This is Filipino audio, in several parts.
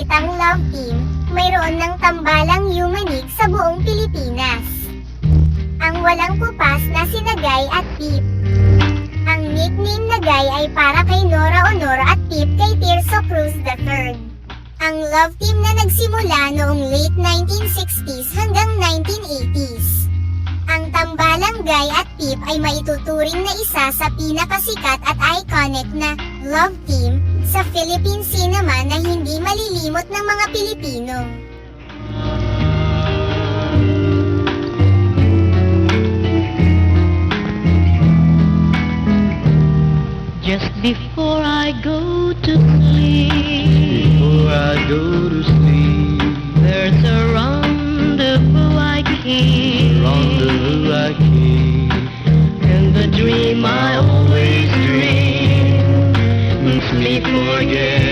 salitang love team, mayroon ng tambalang yumanig sa buong Pilipinas. Ang walang kupas na sinagay at Pip. Ang nickname na Guy ay para kay Nora Honor at Pip kay Tirso Cruz III. Ang love team na nagsimula noong late 1960s hanggang 1980s. Ang tambalang Guy at Pip ay maituturing na isa sa pinakasikat at iconic na love team sa Philippine cinema na hindi malilimot ng mga Pilipino. Just before I go to sleep, Before I go to Sleep forget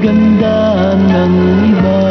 kagandahan ng iba